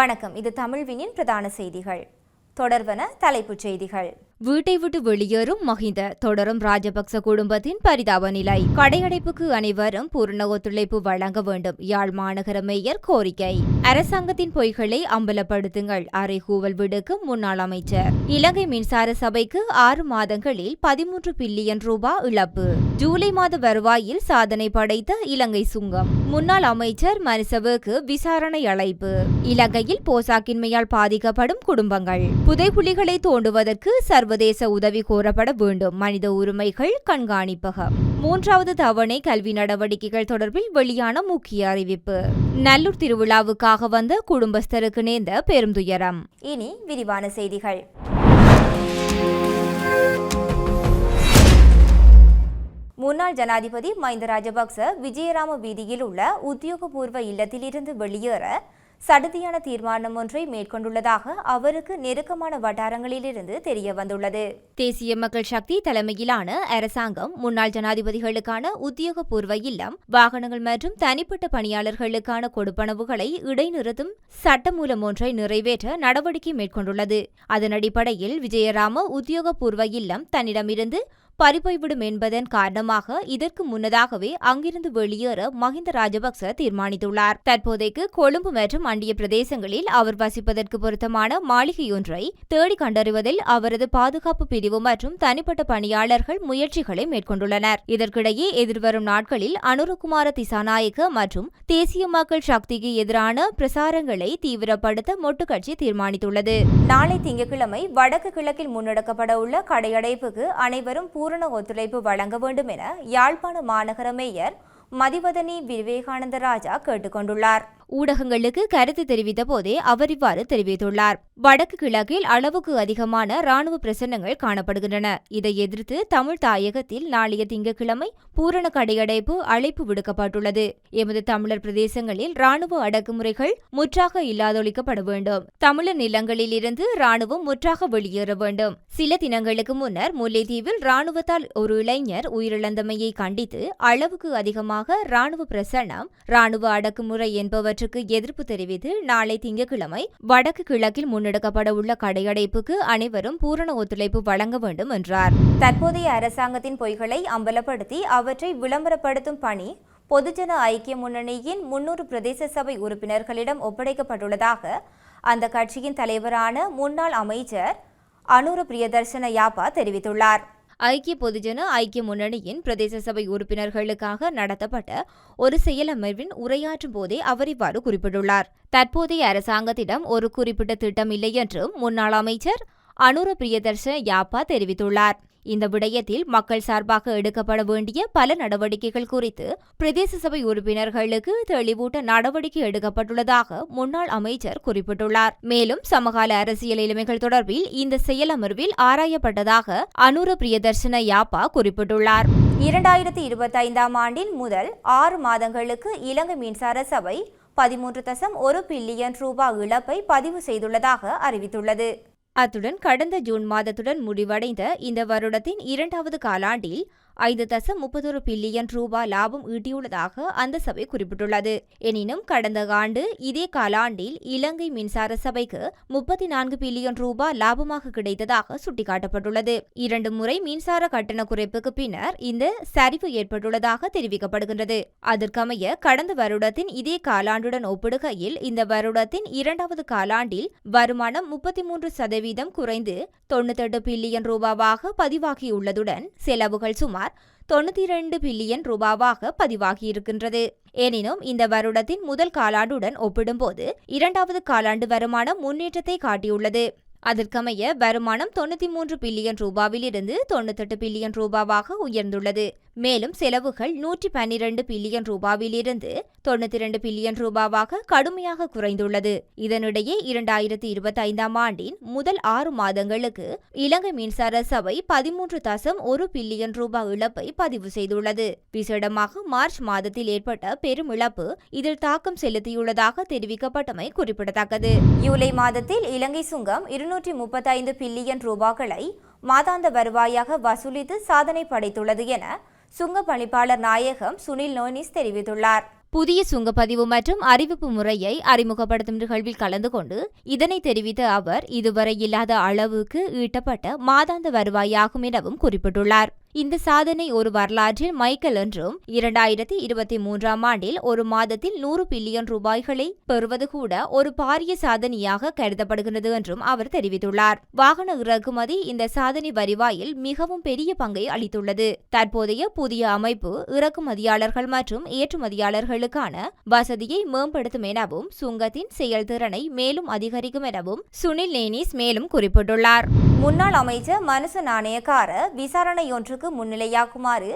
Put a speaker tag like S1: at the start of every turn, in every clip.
S1: வணக்கம். இது தமிழ்வினின் பிரதான செய்திகள். தொடர்வன தலைப்புச் செய்திகள்.
S2: வீட்டை விட்டு வெளியேறும் மஹிந்த. தொடரும் ராஜபக்ச குடும்பத்தின் பரிதாப நிலை. கடையடைப்புக்கு அனைவரும் பூர்ண ஒத்துழைப்பு வழங்க வேண்டும். யாழ் மாநகர மேயர் கோரிக்கை. அரசாங்கத்தின் பொய்களை அம்பலப்படுத்துங்கள். அறைகூவல் விடுக்கும் முன்னாள் அமைச்சர். இலங்கை மின்சார சபைக்கு ஆறு மாதங்களில் பதிமூன்று பில்லியன் ரூபாய் இழப்பு. ஜூலை மாத வருவாயில் சாதனை படைத்த இலங்கை சுங்கம். முன்னாள் அமைச்சர் மனிசவுக்கு விசாரணை அழைப்பு. இலங்கையில் போசாக்கின்மையால் பாதிக்கப்படும் குடும்பங்கள். புதைகுழிகளை தோண்டுவதற்கு சர்வதேச உதவி கோரப்பட வேண்டும். மனித உரிமைகள் கண்காணிப்பகம் மூன்றாவது தவணை கல்வி நடவடிக்கைகள் தொடர்பில் வெளியான முக்கிய அறிவிப்பு. நல்லூர் திருவிழாவுக்காக வந்த குடும்பஸ்தருக்கு நேர்ந்த பெரும் துயரம்.
S1: இனி விரிவான செய்திகள். முன்னாள் ஜனாதிபதி மஹிந்த ராஜபக்ச விஜயராம வீதியில் உள்ள உத்தியோகபூர்வ இல்லத்திலிருந்து வெளியேற சடுதியான தீர்மானம் ஒன்றை மேற்கொண்டுள்ளதாக அவருக்கு நெருக்கமான வட்டாரங்களிலிருந்து தெரிய வந்துள்ளது
S2: தேசிய மக்கள் சக்தி தலைமையிலான அரசாங்கம் முன்னாள் ஜனாதிபதிகளுக்கான உத்தியோகபூர்வ இல்லம் வாகனங்கள் மற்றும் தனிப்பட்ட பணியாளர்களுக்கான கொடுப்பனவுகளை இடைநிறுத்தும் சட்டமூலம் ஒன்றை நிறைவேற்ற நடவடிக்கை மேற்கொண்டுள்ளது. அதன் அடிப்படையில் விஜயராம உத்தியோகபூர்வ இல்லம் தன்னிடமிருந்து பறிபோய்விடும் என்பதன் காரணமாக இதற்கு முன்னதாகவே அங்கிருந்து வெளியேற மஹிந்த ராஜபக்ச தீர்மானித்துள்ளார். தற்போதைக்கு கொழும்பு மற்றும் அண்டிய பிரதேசங்களில் அவர் வசிப்பதற்கு பொருத்தமான மாளிகையொன்றை தேடி கண்டறிவதில் அவரது பாதுகாப்பு பிரிவு மற்றும் தனிப்பட்ட பணியாளர்கள் முயற்சிகளை மேற்கொண்டுள்ளனர். இதற்கிடையே எதிர்வரும் நாட்களில் அனுரகுமார திசாநாயக்க மற்றும் தேசிய மக்கள் சக்திக்கு எதிரான பிரசாரங்களை தீவிரப்படுத்த மொட்டு கட்சி தீர்மானித்துள்ளது.
S1: நாளை திங்கட்கிழமை வடக்கு கிழக்கில் முன்னெடுக்கப்பட உள்ள கடையடைப்புக்கு அனைவரும் பூரண ஒத்துழைப்பு வழங்க வேண்டும் என யாழ்ப்பாண மாநகர மேயர் மதிவதனி விவேகானந்த ராஜா கேட்டுக்கொண்டுள்ளார்.
S2: ஊடகங்களுக்கு கருத்து தெரிவித்த போதே அவர் இவ்வாறு தெரிவித்துள்ளார். வடக்கு கிழக்கில் அளவுக்கு அதிகமான ராணுவ பிரசன்னங்கள் காணப்படுகின்றன. இதை எதிர்த்து தமிழ் தாயகத்தில் நாளைய திங்கட்கிழமை பூரண கடையடைப்பு அழைப்பு விடுக்கப்பட்டுள்ளது. எமது தமிழர் பிரதேசங்களில் ராணுவ அடக்குமுறைகள் முற்றாக இல்லாதொழிக்கப்பட வேண்டும். தமிழர் நிலங்களில் இருந்து ராணுவம் முற்றாக வெளியேற வேண்டும். சில தினங்களுக்கு முன்னர் முல்லைத்தீவில் ராணுவத்தால் ஒரு இளைஞர் உயிரிழந்தமையை கண்டித்து அளவுக்கு அதிகமாக ராணுவ பிரசன்னம் ராணுவ அடக்குமுறை என்பவற்றை என்பவற்றுக்கு எதிர்ப்பு தெரிவித்து நாளை திங்கட்கிழமை வடக்கு கிழக்கில் முன்னெடுக்கப்பட உள்ள கடையடைப்புக்கு அனைவரும் பூரண ஒத்துழைப்பு வழங்க வேண்டும் என்றார்.
S1: தற்போதைய அரசாங்கத்தின் பொய்களை அம்பலப்படுத்தி அவற்றை விளம்பரப்படுத்தும் பணி பொதுஜன ஐக்கிய முன்னணியின் முன்னூறு பிரதேச சபை உறுப்பினர்களிடம் ஒப்படைக்கப்பட்டுள்ளதாக அந்த கட்சியின் தலைவரான முன்னாள் அமைச்சர் அனுர பிரியதர்சன யாப்பா தெரிவித்துள்ளார்.
S2: ஐக்கிய பொதுஜன ஐக்கிய முன்னணியின் பிரதேச சபை உறுப்பினர்களுக்காக நடத்தப்பட்ட ஒரு செயலமர்வின் உரையாற்றும் போதே அவர் இவ்வாறு குறிப்பிட்டுள்ளார். தற்போதைய அரசாங்கத்திடம் ஒரு குறிப்பிட்ட திட்டம் இல்லை என்றும் முன்னாள் அமைச்சர் அனுர பிரியதர்ஷன யாப்பா தெரிவித்துள்ளார். இந்த விடயத்தில் மக்கள் சார்பாக எடுக்கப்பட வேண்டிய பல நடவடிக்கைகள் குறித்து பிரதேச சபை உறுப்பினர்களுக்கு தெளிவூட்ட நடவடிக்கை எடுக்கப்பட்டுள்ளதாக முன்னாள் அமைச்சர் குறிப்பிட்டுள்ளார். மேலும் சமகால அரசியல் நிலைமைகள் தொடர்பில் இந்த செயலமர்வில் ஆராயப்பட்டதாக அனுர பிரியதர்ஷன யாப்பா குறிப்பிட்டுள்ளார்.
S1: இரண்டாயிரத்தி இருபத்தைந்தாம் ஆண்டின் முதல் ஆறு மாதங்களுக்கு இலங்கை மின்சார சபை பதிமூன்று தசம் ஒரு பில்லியன் ரூபாய் இழப்பை பதிவு செய்துள்ளதாக அறிவித்துள்ளது.
S2: அத்துடன் கடந்த ஜூன் மாதத்துடன் முடிவடைந்த இந்த வருடத்தின் இரண்டாவது காலாண்டில் ஐந்து தசம் முப்பத்தொரு பில்லியன் ரூபாய் லாபம் ஈட்டியுள்ளதாக அந்த சபை குறிப்பிட்டுள்ளது. எனினும் கடந்த ஆண்டு இதே காலாண்டில் இலங்கை மின்சார சபைக்கு முப்பத்தி நான்கு பில்லியன் ரூபாய் லாபமாக கிடைத்ததாக சுட்டிக்காட்டப்பட்டுள்ளது. இரண்டு முறை மின்சார கட்டண குறைப்புக்கு பின்னர் இந்த சரிவு ஏற்பட்டுள்ளதாக தெரிவிக்கப்படுகின்றது. அதற்கமைய கடந்த வருடத்தின் இதே காலாண்டுடன் ஒப்பிடுகையில் இந்த வருடத்தின் இரண்டாவது காலாண்டில் வருமானம் முப்பத்தி மூன்று சதவீதம் குறைந்து தொண்ணூத்தெட்டு பில்லியன் ரூபாவாக பதிவாகியுள்ளதுடன் செலவுகள் சுமார் தொண்ணூத்தி இரண்டு பில்லியன் ரூபாவாக பதிவாகியிருக்கின்றது. எனினும் இந்த வருடத்தின் முதல் காலாண்டுடன் ஒப்பிடும்போது இரண்டாவது காலாண்டு வருமானம் முன்னேற்றத்தை காட்டியுள்ளது. அதற்கமைய வருமானம் தொண்ணூத்தி மூன்று பில்லியன் ரூபாவிலிருந்து தொண்ணூத்தெட்டு பில்லியன் ரூபாவாக உயர்ந்துள்ளது. மேலும் செலவுகள் நூற்றி பன்னிரண்டு பில்லியன் ரூபாவிலிருந்து தொண்ணூத்தி இரண்டு பில்லியன் ரூபாவாக கடுமையாக குறைந்துள்ளது. இதனிடையே இரண்டாயிரத்தி இருபத்தி ஐந்தாம் ஆண்டின் முதல் ஆறு மாதங்களுக்கு இலங்கை மின்சார சபை பதிமூன்று தசம் ஒரு பில்லியன் ரூபாய் இழப்பை பதிவு செய்துள்ளது. விசேடமாக மார்ச் மாதத்தில் ஏற்பட்ட பெரும் இழப்பு இதில் தாக்கம் செலுத்தியுள்ளதாக தெரிவிக்கப்பட்டமை குறிப்பிடத்தக்கது.
S1: ஜூலை மாதத்தில் இலங்கை சுங்கம் இருநூற்றி முப்பத்தைந்து பில்லியன் ரூபாய்களை மாதாந்த வருவாயாக வசூலித்து சாதனை படைத்துள்ளது என சுங்க பணிப்பாளர் நாயகம் சுனில் நோனிஸ் தெரிவித்துள்ளார்.
S2: புதிய சுங்கப்பதிவு மற்றும் அறிவிப்பு முறையை அறிமுகப்படுத்தும் நிகழ்வில் கலந்து கொண்டு இதனை தெரிவித்த அவர் இதுவரை இல்லாத அளவுக்கு ஈட்டப்பட்ட மாதாந்த வருவாயாகும் எனவும் குறிப்பிட்டுள்ளார். இந்த சாதனை ஒரு வரலாற்றில் மைக்கேல் என்றும் இரண்டாயிரத்தி இருபத்தி மூன்றாம் ஆண்டில் ஒரு மாதத்தில் நூறு பில்லியன் ரூபாய்களை பெறுவது கூட ஒரு பாரிய சாதனையாக கருதப்படுகிறது என்றும் அவர் தெரிவித்துள்ளார். வாகன இறக்குமதி இந்த சாதனை வருவாயில் மிகவும் பெரிய பங்கை அளித்துள்ளது. தற்போதைய புதிய அமைப்பு இறக்குமதியாளர்கள் மற்றும் ஏற்றுமதியாளர்களுக்கான வசதியை மேம்படுத்தும் எனவும் சுங்கத்தின் செயல்திறனை மேலும் அதிகரிக்கும் எனவும் சுனில் நேனிஸ் மேலும் குறிப்பிட்டுள்ளார்.
S1: முன்னாள் அமைச்சர் மனுச நாணயக்கார விசாரணையொன்றுக்கு முன்னிலையாக்குமாறு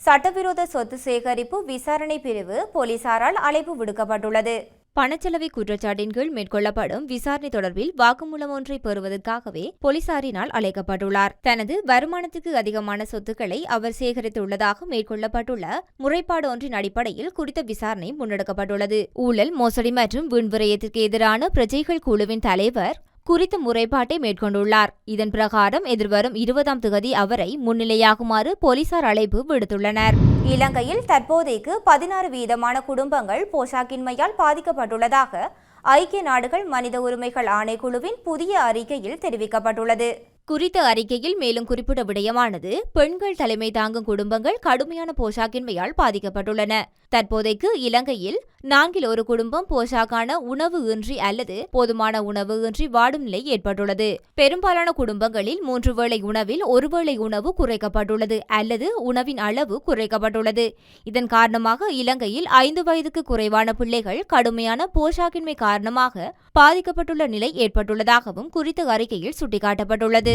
S1: சட்டவிரோத சொத்து சேகரிப்பு விசாரணை பிரிவு போலீசாரால் அழைப்பு விடுக்கப்பட்டுள்ளது.
S2: பணச்செலவை குற்றச்சாட்டின் கீழ் மேற்கொள்ளப்படும் விசாரணை தொடர்பில் வாக்குமூலம் ஒன்றை பெறுவதற்காகவே போலீசாரினால் அழைக்கப்பட்டுள்ளார். தனது வருமானத்துக்கு அதிகமான சொத்துக்களை அவர் சேகரித்துள்ளதாக மேற்கொள்ளப்பட்டுள்ள முறைப்பாடு ஒன்றின் அடிப்படையில் குறித்த விசாரணை முன்னெடுக்கப்பட்டுள்ளது. ஊழல் மோசடி மற்றும் வீண்விரயத்திற்கு எதிரான பிரஜைகள் குழுவின் தலைவர் குறித்த முறைப்பாட்டை மேற்கொண்டுள்ளார். இதன் பிரகாரம் எதிர்வரும் இருபதாம் தேதி அவரை முன்னிலையாகுமாறு போலீசார் அழைப்பு விடுத்துள்ளனர்.
S1: இலங்கையில் தற்போதைக்கு பதினாறு வீதமான குடும்பங்கள் போஷாக்கின்மையால் பாதிக்கப்பட்டுள்ளதாக ஐக்கிய நாடுகள் மனித உரிமைகள் ஆணைக்குழுவின் புதிய அறிக்கையில் தெரிவிக்கப்பட்டுள்ளது.
S2: குறித்த அறிக்கையில் மேலும் குறிப்பிட்ட விடயமானது பெண்கள் தலைமை தாங்கும் குடும்பங்கள் கடுமையான போஷாக்கின்மையால் பாதிக்கப்பட்டுள்ளன. தற்போதைக்கு இலங்கையில் நான்கில் ஒரு குடும்பம் போஷாக்கான உணவு இன்றி அல்லது போதுமான உணவு இன்றி வாடும் நிலை ஏற்பட்டுள்ளது. பெரும்பாலான குடும்பங்களில் மூன்று வேளை உணவில் ஒருவேளை உணவு குறைக்கப்பட்டுள்ளது அல்லது உணவின் அளவு குறைக்கப்பட்டுள்ளது. இதன் காரணமாக இலங்கையில் ஐந்து வயதுக்கு குறைவான பிள்ளைகள் கடுமையான போஷாக்கின்மை காரணமாக பாதிக்கப்பட்டுள்ள நிலை ஏற்பட்டுள்ளதாகவும் குறித்த அறிக்கையில் சுட்டிக்காட்டப்பட்டுள்ளது.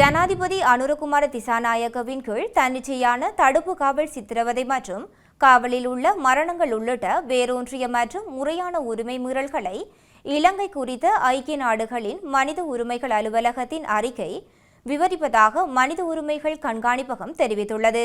S1: ஜனாதிபதி அனுரகுமார திசாநாயக்கவின் கீழ் தன்னிச்சையான தடுப்பு காவல் சித்திரவதை மற்றும் காவலில் உள்ள மரணங்கள் உள்ளிட்ட வேரூன்றிய மற்றும் முறையான உரிமை மீறல்களை இலங்கை குறித்த ஐக்கிய நாடுகளின் மனித உரிமைகள் அலுவலகத்தின் அறிக்கை விவரிப்பதாக மனித உரிமைகள் கண்காணிப்பகம் தெரிவித்துள்ளது.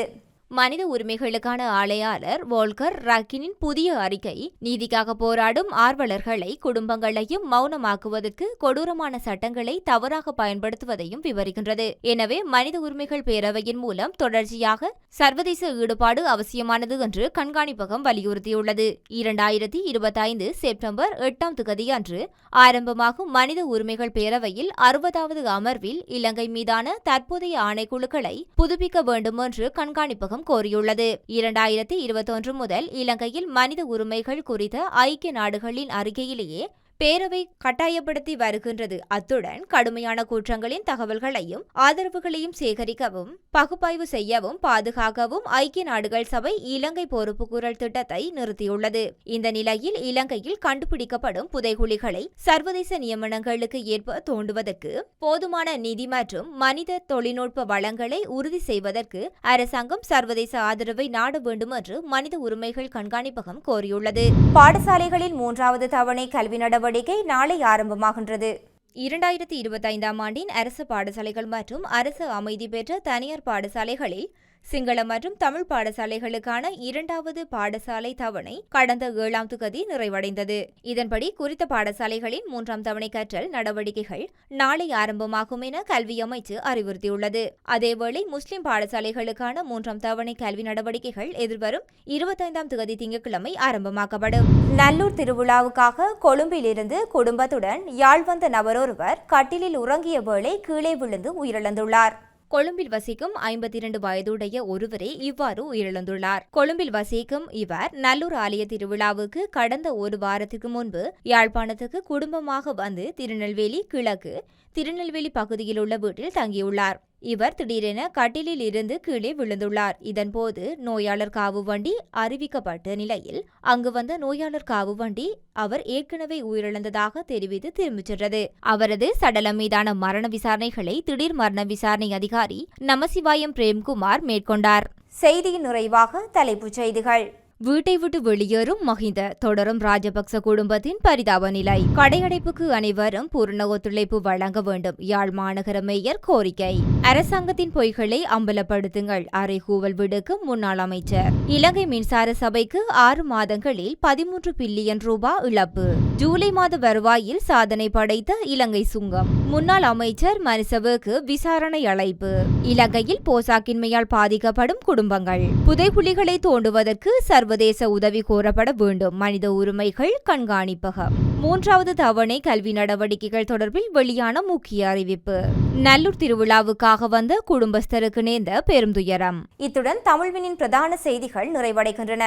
S2: மனித உரிமைகளுக்கான ஆணையாளர் வோல்கர் ரக்கினின் புதிய அறிக்கை. நீதிக்காக போராடும் ஆர்வலர்களை குடும்பங்களையும் மௌனமாக்குவதற்கு கொடூரமான சட்டங்களை தவறாக பயன்படுத்துவதையும் விவரிக்கின்றது. எனவே மனித உரிமைகள் பேரவையின் மூலம் தொடர்ச்சியாக சர்வதேச ஈடுபாடு அவசியமானது என்று கண்காணிப்பகம் வலியுறுத்தியுள்ளது. இரண்டாயிரத்தி இருபத்தைந்து செப்டம்பர் எட்டாம் திகதி அன்று ஆரம்பமாகும் மனித உரிமைகள் பேரவையில் அறுபதாவது அமர்வில் இலங்கை மீதான தற்போதைய ஆணைக்குழுக்களை புதுப்பிக்க வேண்டும் என்று கண்காணிப்பகம் கோரியுள்ளது. இரண்டாயிரத்தி இருபத்தொன்று முதல் இலங்கையில் மனித உரிமைகள் குறித்த ஐக்கிய நாடுகளின் அறிக்கையிலேயே பேரவை கட்டாயப்படுத்தி வருகின்றது. அத்துடன் கடுமையான குற்றங்களின் தகவல்களையும் ஆதரவுகளையும் சேகரிக்கவும் பகுப்பாய்வு செய்யவும் பாதுகாக்கவும் ஐக்கிய நாடுகள் சபை இலங்கை பொறுப்பு குரல் திட்டத்தை நிறுத்தியுள்ளது. இந்த நிலையில் இலங்கையில் கண்டுபிடிக்கப்படும் புதைகுழிகளை சர்வதேச நியமனங்களுக்கு ஏற்ப தோண்டுவதற்கு போதுமான நிதி மற்றும் மனித தொழில்நுட்ப வளங்களை உறுதி செய்வதற்கு அரசாங்கம் சர்வதேச ஆதரவை நாட வேண்டும் என்று மனித உரிமைகள் கண்காணிப்பகம் கோரியுள்ளது.
S1: பாடசாலைகளில் மூன்றாவது தவணை கல்வி நடவடிக்கை நாளை ஆரம்பமாகின்றது.
S2: இரண்டாயிரத்தி இருபத்தைந்தாம் ஆண்டின் அரசு பாடசாலைகள் மற்றும் அரசு அமைதி பெற்ற தனியார் பாடசாலைகளில் சிங்கள மற்றும் தமிழ் பாடசாலைகளுக்கான இரண்டாவது பாடசாலை தவணை கடந்த ஏழாம் தொகுதி நிறைவடைந்தது. இதன்படி குறித்த பாடசாலைகளின் மூன்றாம் தவணை கற்றல் நடவடிக்கைகள் நாளை ஆரம்பமாகும் என கல்வி அமைச்சு அறிவுறுத்தியுள்ளது. அதேவேளை முஸ்லிம் பாடசாலைகளுக்கான மூன்றாம் தவணை கல்வி நடவடிக்கைகள் எதிர்வரும் இருபத்தைந்தாம் தேதி திங்கட்கிழமை ஆரம்பமாக்கப்படும்.
S1: நல்லூர் திருவிழாவுக்காக கொழும்பிலிருந்து குடும்பத்துடன் யாழ் வந்த நபரொருவர் கட்டிலில் உறங்கிய வேளை கீழே விழுந்து உயிரிழந்துள்ளார்.
S2: கொழும்பில் வசிக்கும் ஐம்பத்தி இரண்டு வயதுடைய ஒருவரே இவ்வாறு உயிரிழந்துள்ளார். கொழும்பில் வசிக்கும் இவர் நல்லூர் ஆலய திருவிழாவுக்கு கடந்த ஒரு வாரத்துக்கு முன்பு யாழ்ப்பாணத்துக்கு குடும்பமாக வந்து திருநெல்வேலி கிழக்கு திருநெல்வேலி பகுதியில் உள்ள வீட்டில் தங்கியுள்ளார். இவர் திடீரென கட்டிலில் இருந்து கீழே விழுந்துள்ளார். இதன்போது நோயாளர் காவு வண்டி அறிவிக்கப்பட்ட நிலையில் அங்கு வந்த நோயாளர் காவு வண்டி அவர் ஏற்கனவே உயிரிழந்ததாக தெரிவித்து திரும்பிச் சென்றது. அவரது சடலம் மீதான மரண விசாரணைகளை திடீர் மரண விசாரணை அதிகாரி நமசிவாயம் பிரேம்குமார் மேற்கொண்டார்.
S1: செய்தியின் நிறைவாக தலைப்புச் செய்திகள்.
S2: வீட்டை விட்டு வெளியேறும் மஹிந்த. தொடரும் ராஜபக்ச குடும்பத்தின் பரிதாப நிலை. கடையடைப்புக்கு அனைவரும் பூர்ண ஒத்துழைப்பு வழங்க வேண்டும். யாழ் மாநகர மேயர் கோரிக்கை. அரசாங்கத்தின் பொய்களை அம்பலப்படுத்துங்கள். அறைகூவல் விடுக்கும் முன்னாள் அமைச்சர். இலங்கை மின்சார சபைக்கு ஆறு மாதங்களில் பதிமூன்று பில்லியன் ரூபாய் இழப்பு. ஜூலை மாத வருவாயில் சாதனை படைத்த இலங்கை சுங்கம். முன்னாள் அமைச்சர் மனிசவுக்கு விசாரணை அழைப்பு. இலங்கையில் போசாக்கின்மையால் பாதிக்கப்படும் குடும்பங்கள். புதைகுழிகளை தோண்டுவதற்கு சர்வ சர்வதேச உதவி கோரப்பட வேண்டும். மனித உரிமைகள் கண்காணிப்பகம் மூன்றாவது தவணை கல்வி நடவடிக்கைகள் தொடர்பில் வெளியான முக்கிய அறிவிப்பு. நல்லூர் திருவிழாவுக்காக வந்த குடும்பஸ்தருக்கு நேர்ந்த பெரும் துயரம்
S1: இத்துடன் தமிழ்வினின் பிரதான செய்திகள் நிறைவடைகின்றன.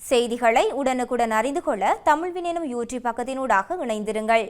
S1: செய்திகளை உடனுக்குடன் அறிந்து கொள்ள தமிழ்வின் எனும் யூடியூப் பக்கத்தினூடாக இணைந்திருங்கள்.